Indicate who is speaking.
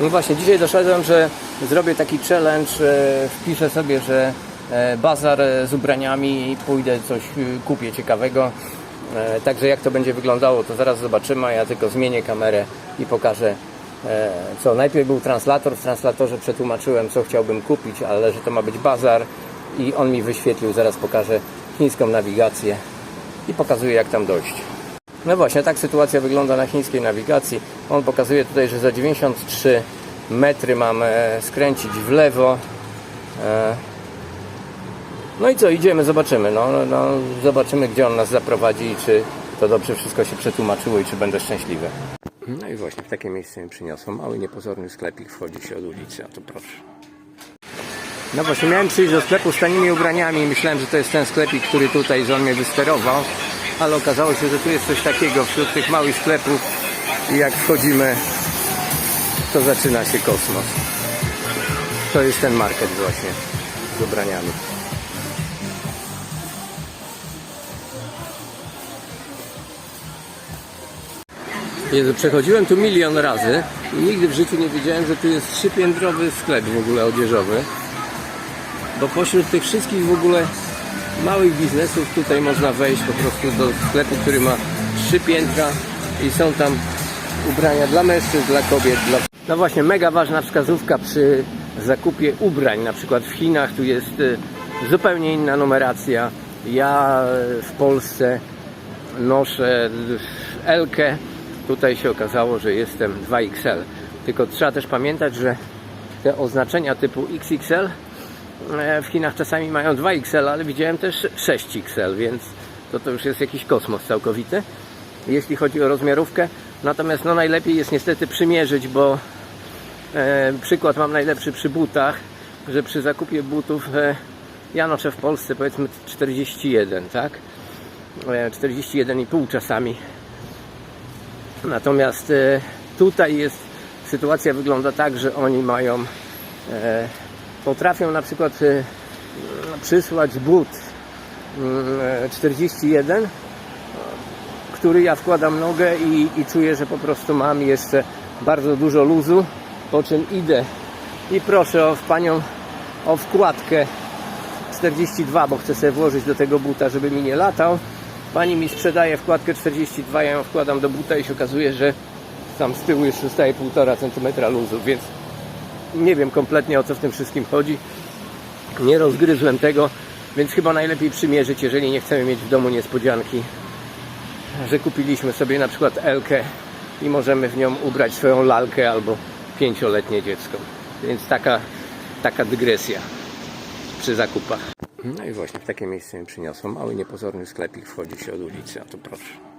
Speaker 1: No właśnie, dzisiaj doszedłem, że zrobię taki challenge, e, wpiszę sobie, że e, bazar e, z ubraniami i pójdę coś kupię ciekawego. Także jak to będzie wyglądało, to zaraz zobaczymy, ja tylko zmienię kamerę i pokażę co. Najpierw był translator, w translatorze przetłumaczyłem co chciałbym kupić, ale że to ma być bazar i on mi wyświetlił, zaraz pokażę chińską nawigację i pokazuję jak tam dojść. No właśnie, tak sytuacja wygląda na chińskiej nawigacji. On pokazuje tutaj, że za 93 metry mam e, skręcić w lewo. E, No i co, idziemy, zobaczymy. No, no, no, zobaczymy, gdzie on nas zaprowadzi i czy to dobrze wszystko się przetłumaczyło i czy będę szczęśliwy. No i właśnie w takie miejsce mi przyniosło. Mały, niepozorny sklepik, wchodzi się od ulicy, a to proszę. No właśnie, miałem przyjść do sklepu z tanimi ubraniami i myślałem, że to jest ten sklepik, który tutaj, że on mnie wysterował, ale okazało się, że tu jest coś takiego wśród tych małych sklepów i jak wchodzimy, to zaczyna się kosmos. To jest ten market właśnie z ubraniami. Jezu, przechodziłem tu milion razy i nigdy w życiu nie wiedziałem, że tu jest trzypiętrowy sklep w ogóle odzieżowy. Bo pośród tych wszystkich w ogóle małych biznesów tutaj można wejść po prostu do sklepu, który ma trzy piętra i są tam ubrania dla mężczyzn, dla kobiet. Dla... No właśnie, mega ważna wskazówka przy zakupie ubrań. Na przykład w Chinach tu jest y, zupełnie inna numeracja. Ja y, w Polsce noszę Elkę. Tutaj się okazało, że jestem 2XL. Tylko trzeba też pamiętać, że te oznaczenia typu XXL e, w Chinach czasami mają 2XL, ale widziałem też 6XL, więc to, to już jest jakiś kosmos całkowity, jeśli chodzi o rozmiarówkę. Natomiast no, najlepiej jest niestety przymierzyć, bo e, przykład mam najlepszy przy butach, że przy zakupie butów e, ja noszę w Polsce powiedzmy 41, tak? E, 41,5 czasami. Natomiast e, tutaj jest sytuacja wygląda tak, że oni mają e, potrafią na przykład e, przysłać but mm, e, 41 który ja wkładam nogę i, i czuję, że po prostu mam jeszcze bardzo dużo luzu po czym idę. I proszę o panią o wkładkę 42, bo chcę sobie włożyć do tego buta, żeby mi nie latał. Pani mi sprzedaje wkładkę 42, ja ją wkładam do buta i się okazuje, że tam z tyłu jeszcze zostaje 1,5 cm luzu, więc nie wiem kompletnie o co w tym wszystkim chodzi. Nie rozgryzłem tego, więc chyba najlepiej przymierzyć, jeżeli nie chcemy mieć w domu niespodzianki, że kupiliśmy sobie na przykład Elkę i możemy w nią ubrać swoją lalkę albo pięcioletnie dziecko. Więc taka, taka dygresja przy zakupach. No i właśnie w takie miejsce mi przyniosło. Mały, niepozorny sklepik wchodzi się od ulicy, a to proszę.